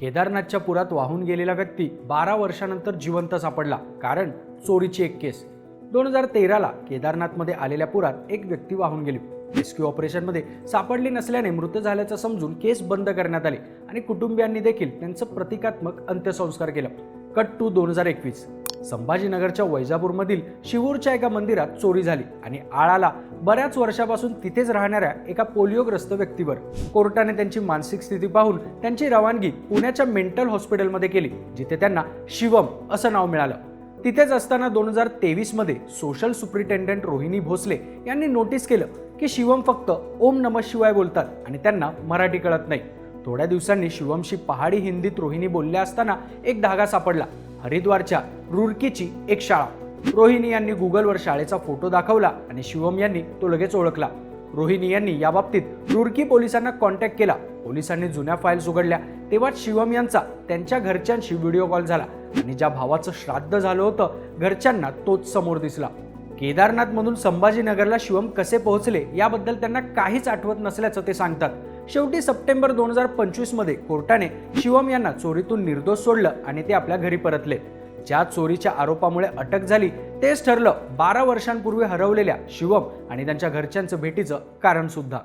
केदारनाथच्या पुरात वाहून गेलेला व्यक्ती बारा वर्षानंतर जिवंत सापडला कारण चोरीची एक केस. दोन हजार तेराला केदारनाथमध्ये आलेल्या पुरात एक व्यक्ती वाहून गेली. रेस्क्यू ऑपरेशनमध्ये सापडली नसल्याने मृत झाल्याचं समजून केस बंद करण्यात आले आणि कुटुंबियांनी देखील त्यांचं प्रतिकात्मक अंत्यसंस्कार केलं. कट टू दोन हजार एकवीस. संभाजीनगरच्या वैजापूरमधील शिवूरच्या एका मंदिरात चोरी झाली आणि आळाला बऱ्याच वर्षापासून तिथेच राहणाऱ्या एका पोलिओग्रस्त व्यक्तीवर कोर्टाने त्यांची मानसिक स्थिती पाहून त्यांची रवानगी पुण्याच्या मेंटल हॉस्पिटलमध्ये केली जिथे त्यांना शिवम असं नाव मिळालं. तिथेच असताना दोन हजार तेवीसमध्ये सोशल सुप्रिटेंडेंट रोहिणी भोसले यांनी नोटीस केलं की शिवम फक्त ओम नम शिवाय बोलतात आणि त्यांना मराठी कळत नाही. थोड्या दिवसांनी शिवमशी पहाडी हिंदीत रोहिणी बोलल्या असताना एक धागा सापडला. हरिद्वारच्या रुरकीची एक शाळा. रोहिणी यांनी गुगलवर शाळेचा फोटो दाखवला आणि शिवम यांनी तो लगेच ओळखला. रोहिणी यांनी याबाबतीत रुरकी पोलिसांना कॉन्टॅक्ट केला. पोलिसांनी जुन्या फाईल्स उघडल्या. तेव्हा शिवम यांचा त्यांच्या घरच्यांशी व्हिडिओ कॉल झाला आणि ज्या भावाचं श्राद्ध झालं होतं घरच्यांना तोच समोर दिसला. केदारनाथमधून संभाजीनगरला शिवम कसे पोहोचले याबद्दल त्यांना काहीच आठवत नसल्याचं ते सांगतात. शेवटी सप्टेंबर दोन हजार पंचवीसमध्ये कोर्टाने शिवम यांना चोरीतून निर्दोष सोडलं आणि ते आपल्या घरी परतले. ज्या चोरीच्या आरोपामुळे अटक झाली तेच ठरलं बारा वर्षांपूर्वी हरवलेल्या शिवम आणि त्यांच्या घरच्यांचं भेटीचं कारण सुद्धा.